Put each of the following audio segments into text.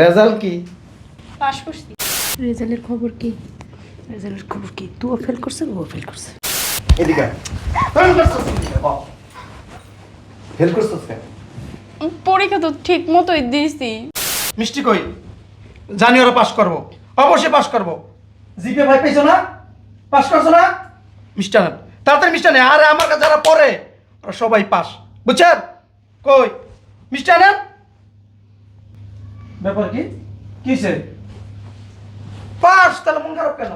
Result কি? পাশ করছি। রেজাল্টের খবর কি? রেজাল্টের খবর কি? তুইও ফেল করছে ও ফেল করছে এদিকে ফেল করছিস ফেল করছিস কেন? পরীক্ষা তো ঠিক মতোই দিয়েছি। মিষ্টি কই? জানি ওরা পাস করব। অবশ্যই পাস করব। জিপে ভাই পেয়েছ না? পাস করছ না? মিষ্টান তাড়াতাড়ি মিষ্টান আরে আমার কাছে যারা পড়ে ওরা সবাই পাস বুঝছেন? কই? মিষ্টান ব্যাপার কি? কিসে পাস তাহলে মন খারাপ কেন?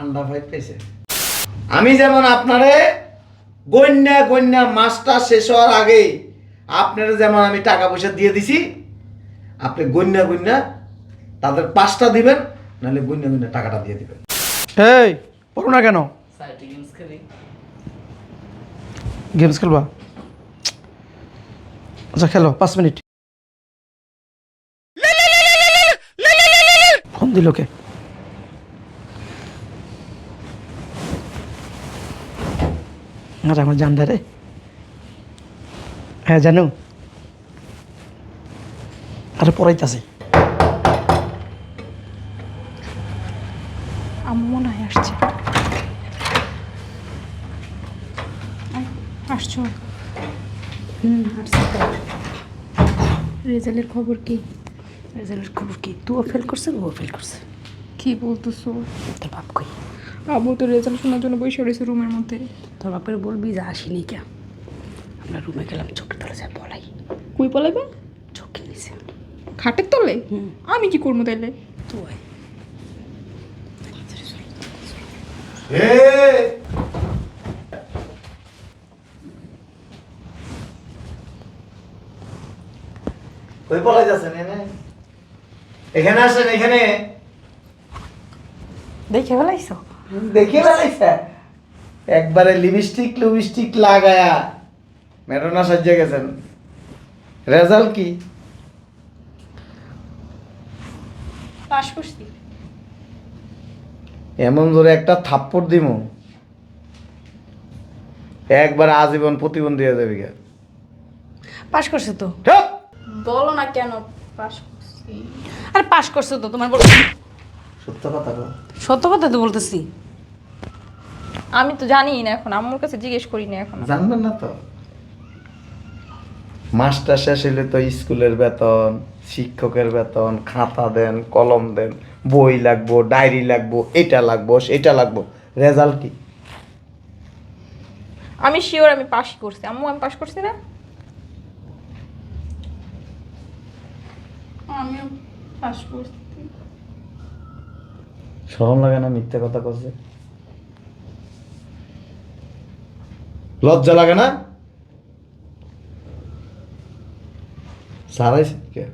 আন্ডা ভাই পেয়েছে। আমি যেমন আপনারে গন্যা গন্যা মাস্টার শেষ হওয়ার আগে আপনারা যেমন আমি টাকা পয়সা দিয়ে দিছি আপনি গন্যা গন্যা তাদের পাঁচটা দিবেন নাহলে গন্যা গন্যা টাকাটা দিয়ে দিবেন। এই পড়ো না কেন? গেমস খেলবা? আচ্ছা খেলো, পাঁচ মিনিট। ফোন দিল কে? আরে আমার জান রে। হ্যাঁ জানো। আরে, পড়াইতাছি। আমার হয় আসছে। আসছো। হুম, আসছে। রেজাল্টের খবর কি? রেজাল্টের খবর কি? তুইও ফেল করছে ও ফেল করছে। কি বলতেছো? তোর বাপ কই? আবু তো রেজাল্ট শোনার জন্য বসে রয়েছে রুমের মধ্যে। তোর বাপের বলবি যে আসিনি কে আমরা রুমে গেলাম চোখের তলে যায় বলাই কুই পলাইবে? চোখে নিছে খাটের তলে? হুম। আমি কি করব তাইলে? তুই। কই পলাই যাচ্ছেন এনে এখানে আসেন এখানে। দেখে ফেলাইছো? দেখে বেলাইছে একবারে লিপস্টিক লিপস্টিক লাগায়া মেরোনা সাজিয়ে গেছেন। রেজাল্ট কি? পাশ করছি। এমন জোরে একটা থাপ্পড় দিমু। একবার আজীবন প্রতিবন্ধী হয়ে যাবে। পাস করছে তো? ঠক! বলো না কেন পাশ করছি? আরে পাস করছে তো তোমার বল সত্য কথা বল। সত্য কথা তো বলতেছি। আমি তো জানি না এখন আম্মুর কাছে জিজ্ঞেস করি না এখন। জানবেন না তো। মাস্টার শেষ হইলে তো স্কুলের বেতন শিক্ষকের বেতন খাতা দেন কলম দেন বই লাগবো ডায়েরি লাগবো এটা লাগবো সেটা লাগবো। রেজাল্ট কি? আমি শিওর আমি পাশ করছি। আম্মু আমি পাশ করছি না? আমিও করছি শরম লাগে না মিথ্যে কথা করছে লজ্জা লাগে না? সারাইছে কে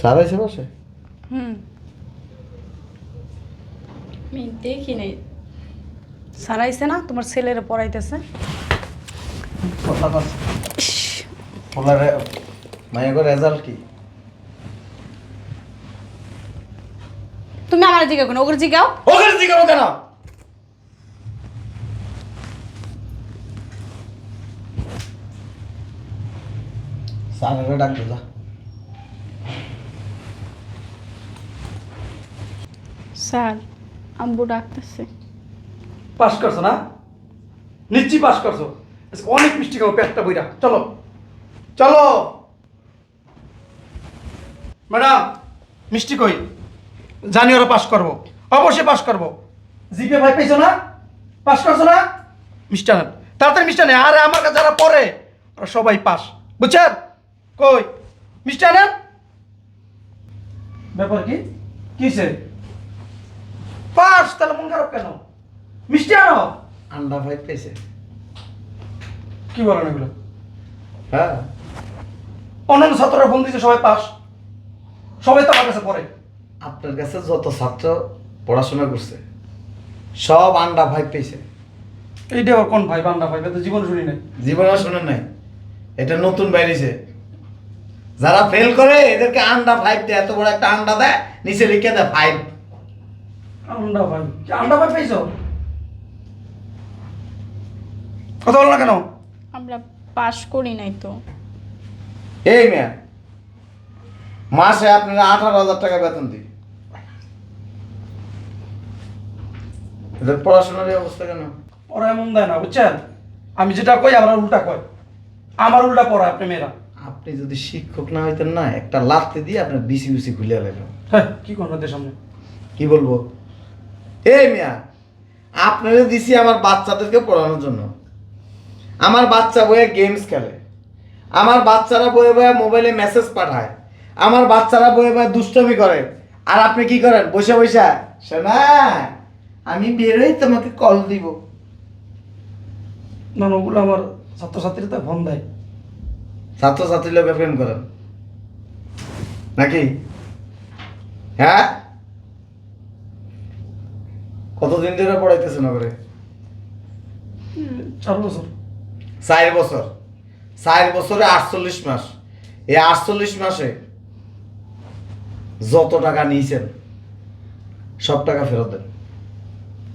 সারাইছে বসে? হুম। আমি দেখি নাই। সারাইছে না তোমার ছেলেরা পড়াইতেছে। কথা বলছে ওনার মায়ের রেজাল্ট কি তুমি আমার জিজ্ঞাসা করো ওগুলো জিজ্ঞাও ওখানে জিজ্ঞাসা কেন স্যারেরা ডাক যা স্যার আব্বু ডাকতেছে পাস করছ না নিশ্চয়ই পাস করছ আজকে অনেক মিষ্টি খাব পেটটা বইরা চলো চলো। ম্যাডাম মিষ্টি কই? জানি ওরা পাস করব। অবশ্যই পাস করব। জিপে ভাই পেয়েছ না? পাস করছ না? মিষ্টান তাড়াতাড়ি মিষ্টান আরে আমার কাছে যারা পড়ে ওরা সবাই পাস। বুঝছেন? কই? মিষ্টান ব্যাপার কি? কিসে? পাস তাহলে মন খারাপ কেন? মিষ্টি আনো। আন্ডা ভাই পেয়েছে কি বলেন এগুলো? হ্যাঁ। অন্যান্য ছাত্ররা ফোন দিচ্ছে সবাই পাস। সবাই তো আমার কাছে পড়ে। আপনার কাছে যত ছাত্র পড়াশোনা করছে সব আন্ডা ভাই পেয়েছে। এইটা আবার কোন ভাই বান্দা ভাই? তো জীবন শুনি নাই। জীবনে শোনেন নাই। এটা নতুন বাইরেছে যারা ফেল করে এদেরকে আন্ডা ফাইভ দেয় এত বড় একটা আন্ডা দেয় নিচে লিখে দেয় ফাইভ আন্ডা ভাই। কি আন্ডা ভাই পাইছো কথা বল না কেন? আমরা পাস করি নাই তো। এই মেয়া মাসে আপনারা আঠারো হাজার টাকা বেতন দিই। এদের পড়াশোনার অবস্থা কেন? পড়া এমন দেয় না বুঝছেন? আমি যেটা কই আমরা উল্টা কয় আমার উল্টা পড়া আপনি মেয়েরা। আপনি যদি শিক্ষক না হইতেন না একটা লাত্তি দিয়ে আপনার বিসি বিসি খুলে লাগল হ্যাঁ কি করব ওদের সামনে? কি বলব? এই মিয়া আপনারা দিছি আমার বাচ্চাদেরকে পড়ানোর জন্য। আমার বাচ্চা বইয়ে গেমস খেলে। আমার বাচ্চারা বয়ে বয়ে মোবাইলে মেসেজ পাঠায়। আমার বাচ্চারা বয়ে বয়ে দুষ্টমি করে। আর আপনি কি করেন? বসে বসে শোনা আমি বেরোই তোমাকে কল দিব। না ওগুলো আমার ছাত্রছাত্রীরা তো ফোন দেয়। ছাত্রছাত্রী লোকে প্রেম করেন। নাকি? হ্যাঁ? কতদিন ধরে পড়াইতেছেন করে চার বছর। চার বছর? চার বছরে আটচল্লিশ মাস। এই আটচল্লিশ মাসে যত টাকা নিয়েছেন সব টাকা ফেরত দেন।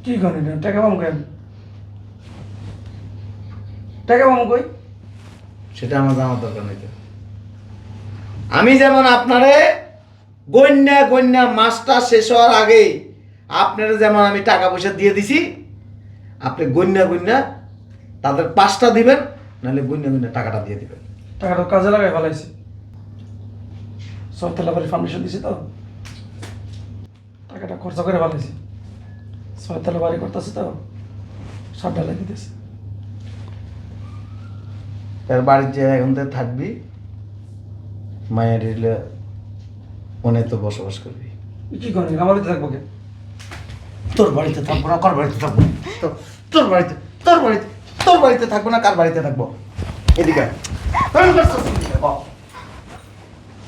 কি করেন টাকা পাবো কেন? টাকা পাবো কই? সেটা আমার জানার দরকার নেই। আমি যেমন আপনারে গন্যা গন্যা মাসটা শেষ হওয়ার আগেই আপনারা যেমন আমি টাকা পয়সা দিয়ে দিছি আপনি গন্যা গন্যা তাদের পাঁচটা দিবেন নাহলে গন্যা গন্যা টাকাটা দিয়ে দিবেন। টাকাটা কাজে লাগাই ফেলাইছি। সরতলা বাড়ি ফাউন্ডেশন দিছি তো। টাকাটা খরচা করে ফেলাইছি। ছয়তলা বাড়ি করতেছে তো। সব ঢালাই দিতেছে তার বাড়ির যে এখন থেকে থাকবি মায়ের এলে মনে তো বসবাস করবি। কি করেন আমার বাড়িতে থাকব কে? তোর বাড়িতে থাকব না কার বাড়িতে থাকব? তোর বাড়িতে তোর বাড়িতে। তোর বাড়িতে থাকব না কার বাড়িতে থাকব? এদিকে ফেল করছিস কেন? বল।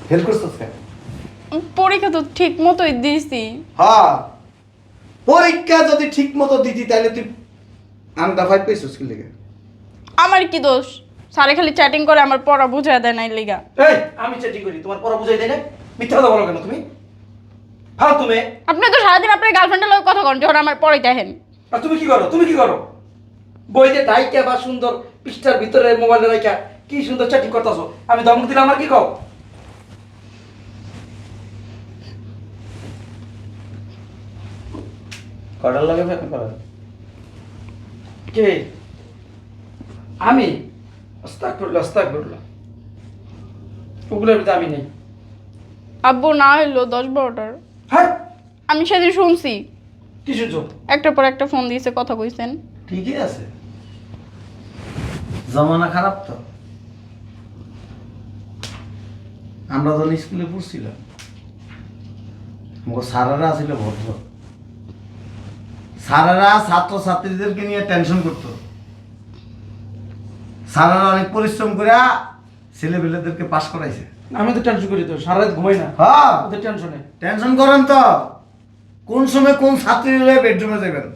ফেল করছিস কেন? পরীক্ষা তো ঠিক মতোই দিয়েছি হ্যাঁ। পরীক্ষা যদি ঠিক মতো দিতি তাহলে তুই আন্ডা ফাইভ পেয়েছিস কি লেগে? আমার কি দোষ? স্যারে খালি চ্যাটিং করে আমার পড়া বুঝায় দেয় নাই লিগা। এই! আমি চেটিং করি তোমার পড়া বুঝাই দেয় না মিথ্যা কথা বলো কেন তুমি? ফাল তুমি আপনি তো সারাদিন আপনার গার্লফ্রেন্ডের লোক কথা কন যখন আমার পড়াই দেখেন আর তুমি কি করো? তুমি কি করো? বইতে ডাইকা বা সুন্দর পৃষ্ঠার ভিতরে মোবাইলে রাখা কি সুন্দর চ্যাটিং করতেছো? আমি ধমক দিলে আমার কি কও? কটার লাগে কে? আমি? অস্তাক করল অস্তাক করল ওগুলোর ভিতরে আমি নেই। আব্বু না হইল দশ বারোটার। হ্যাঁ? আমি সেদিন শুনছি। কি শুনছো? একটার পর একটা ফোন দিয়েছে কথা কইছেন। ঠিকই আছে। জমানা খারাপ তো। আমরা যখন স্কুলে পড়ছিলাম স্যারেরা ছিল ভদ্র। সারারা ছাত্র ছাত্রীদেরকে নিয়ে টেনশন করতো। সারারা অনেক পরিশ্রম করে ছেলেপেলেদেরকে পাশ করাইছে। আমি তো টেনশন করি তো সারা রাত ঘুমাই না। হ্যাঁ। টেনশনে টেনশন করেন তো। কোন সময় কোন ছাত্রী বেডরুমে যাবেন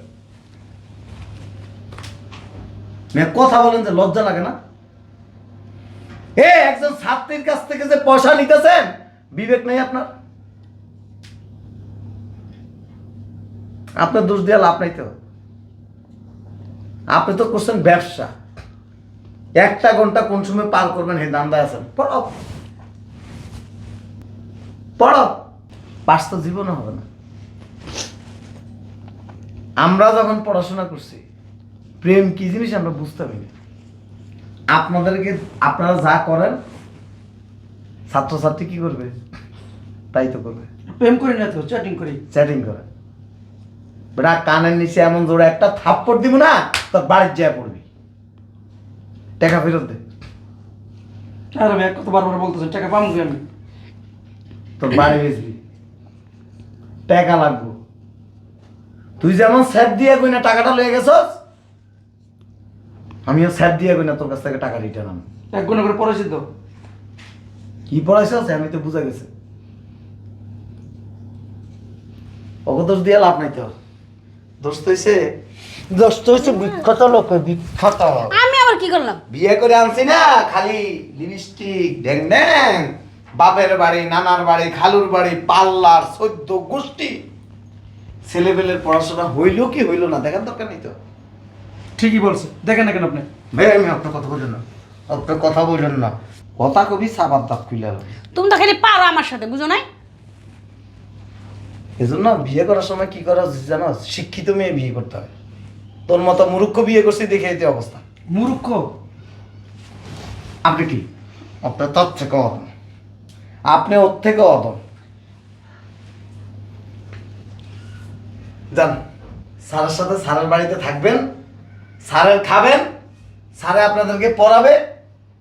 মেয়ে কথা বলেন যে লজ্জা লাগে না? এ, একজন ছাত্রীর কাছ থেকে যে পয়সা নিতেছেন, বিবেক নেই আপনার। আপনার দোষ দিয়ে লাভ নাই তো। আপনি তো করছেন ব্যবসা। একটা ঘণ্টা কোন সময় পার করবেন, হে দান্দা আছেন। পড়ো। পড়ো। পাস তো জীবনে হবে না। আমরা যখন পড়াশোনা করছি প্রেম কি জিনিস আমরা বুঝতে পারি আপনাদেরকে আপনারা যা করেন ছাত্রছাত্রী কি করবে? তাই তো করবে। প্রেম করি না তো চ্যাটিং করি। চ্যাটিং করে। বেটা কানের নিচে এমন জোরে একটা থাপ্পড় দিব না তোর বাড়ির যায় পড়বি। টাকা ফেরত দে। আর এক কথা বারবার বলতেছেন টাকা পাবো কি আমি? তোর বাড়ি বেচবি। টাকা লাগবো। তুই যেমন স্যার দিয়ে কই না টাকাটা লয়ে গেছস আমিও স্যাপ দিয়ে না তোর কাছ থেকে টাকা রিটার্ন আনব। এক গুণ করে পড়েছি তো? কি পড়াইছস আমি তো বুঝা গেছে। ওকে দোষ দিয়ে লাভ নাই তো? দোষ তো হইছে। দোষ তো হইছে বিখ্যাত লোক বিখ্যাত। আমি আবার কি করলাম? বিয়ে করে আনছি না খালি লিপস্টিক ড্যাং ড্যাং বাপের বাড়ি নানার বাড়ি খালুর বাড়ি পাল্লার সদ্য গোষ্ঠী। ছেলেবেলের পড়াশোনা হইল কি হইল না দেখার দরকার নেই তো। ঠিকই বলছে। দেখেন না কেন আপনি? ভাই আমি আপনার কথা বললেন না। আপনার কথা বললেন না। কথা কবি সাবার দাঁত খুলে তুমি তো খালি পারো আমার সাথে বুঝো নাই? এজন্য বিয়ে করার সময় কি করা উচিত জানো? শিক্ষিত মেয়ে বিয়ে করতে হয়। তোর মতো মূর্খ বিয়ে করছি দেখে এতে অবস্থা। মূর্খ আপনি কি? আপনার তার থেকে অদম আপনি ওর থেকে অদম যান স্যারের সাথে সারার বাড়িতে থাকবেন। স্যারের খাবেন স্যারে আপনাদেরকে পড়াবে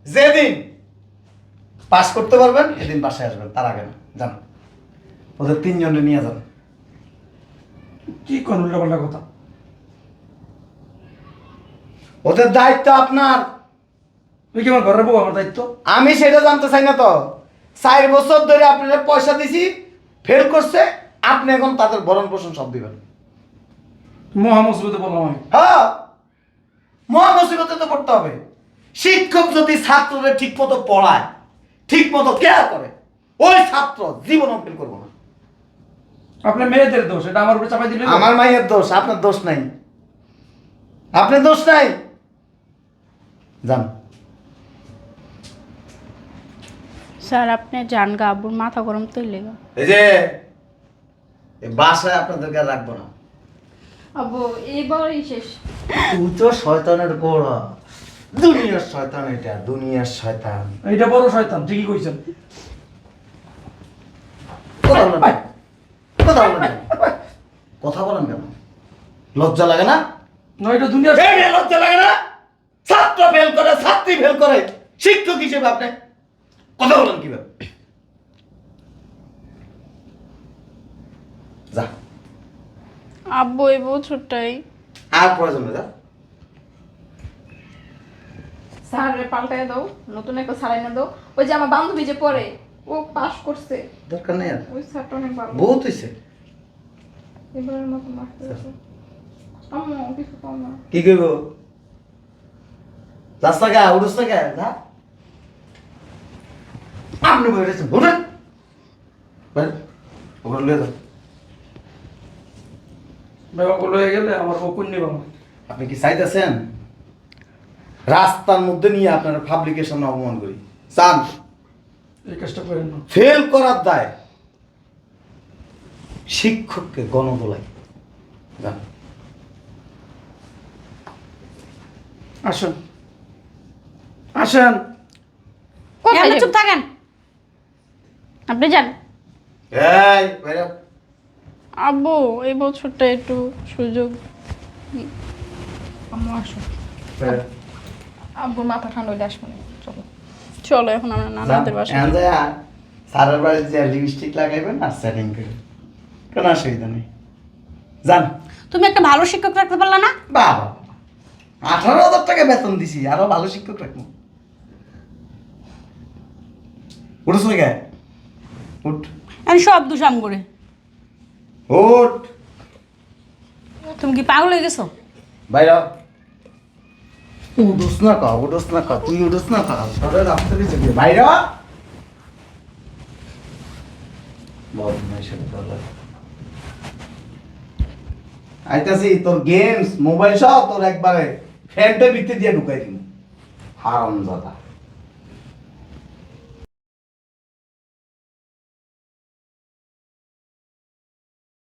যেদিন পাস করতে পারবেন এদিন বাসায় আসবেন তার আগে না যান। ওদের তিনজনে নিয়ে যান। কি কোন উল্টাপাল্টা কথা? ওদের দায়িত্ব আপনার। ওই কি আমার ঘরের বউ আমার দায়িত্ব? আমি সেটা জানতে চাই না তো। চার বছর ধরে আপনার পয়সা দিছি ফেল করছে আপনি এখন তাদের ভরণ পোষণ সব দিবেন। মহা মুসিবতে বললাম আমি। হ্যাঁ। মহা মুসিবতে তো পড়তে হবে। শিক্ষক যদি ছাত্রদের ঠিক মতো পড়ায় ঠিক মতো কেয়ার করে ওই ছাত্র জীবন ফেল করব না। আপনার মেয়েদের দোষ এটা আমার উপরে চাপাই দিলে আমার মায়ের দোষ আপনার দোষ নাই। আপনার দোষ নাই? যান। স্যার আপনি যান গা আব্বুর মাথা গরম তো লেগে এই যে বাসায় আপনাদেরকে আর রাখব না। আব্বু এইবারই শেষ। তুই তো শয়তানের গোড়া দুনিয়ার শয়তান এটা দুনিয়ার শয়তান। এইটা বড় শয়তান ঠিকই কইছেন। কথা বলেন কেন? কথা বলেন কথা বলেন কেন? লজ্জা লাগে না? না এটা দুনিয়া লজ্জা লাগে না? ছাত্র ফেল করে ছাত্রী ফেল করে। শিক্ষক হিসেবে আপনি কথা বলেন কীভাবে? যা। আব্বু এই বছরটাই। আর প্রয়োজন নেই যা স্যার পাল্টায় দাও নতুন একটা স্যার এনে দাও। ওই যে আমার বান্ধবী যে পড়ে ও পাস করছে। দরকার নেই আর। ওই স্যারটা অনেক ভালো। বহুত হয়েছে এবারের মতো পেয়েছে। আম্মু কিছু কম না। কি করব যাস না গা উড়ুস না? গা যা আপনি উঠেন বেরেন। ওখানে লয়ে যান ব্যবহার হয়ে গেলে আমার বউ কুন্নি আপনি কি চাইতেছেন? রাস্তার মধ্যে নিয়ে আপনার অপমান করি। চান? এই কাজটা করেন না। ফেল করার দায় শিক্ষককে গণদোলাই যান। আসেন। আসেন। কোথায় চুপ থাকেন। আপনি যান। এই বাইরে। আব্বু এই বছরটা একটু সুযোগ আম্মু আসো। আব্বুর মাথা ঠান্ডা হইলে আসব চলো। চলো এখন আমরা নানাদের বাসায় আর স্যারের যে লিপস্টিক লাগাইবেন আর সেটিং করে। কোনো অসুবিধা নেই। যান। তুমি একটা ভালো শিক্ষক রাখতে পারলা না? বাবা আঠারো হাজার টাকা বেতন দিছি আরও ভালো শিক্ষক রাখব। উঠছ উঠ। আমি সব দুষাম করে। উঠ। তুমি কি পাগল হয়ে গেছো? বাইরে। উঠোস না কা উঠোস না কা তুই উঠোস না কা সবাই রাস্তা দিয়ে চলে বাইরে। আইতাছি তোর গেমস মোবাইল সব তোর একবারে ফ্যান্টের ভিতরে দিয়ে ঢুকাই দিন হারাম দাদা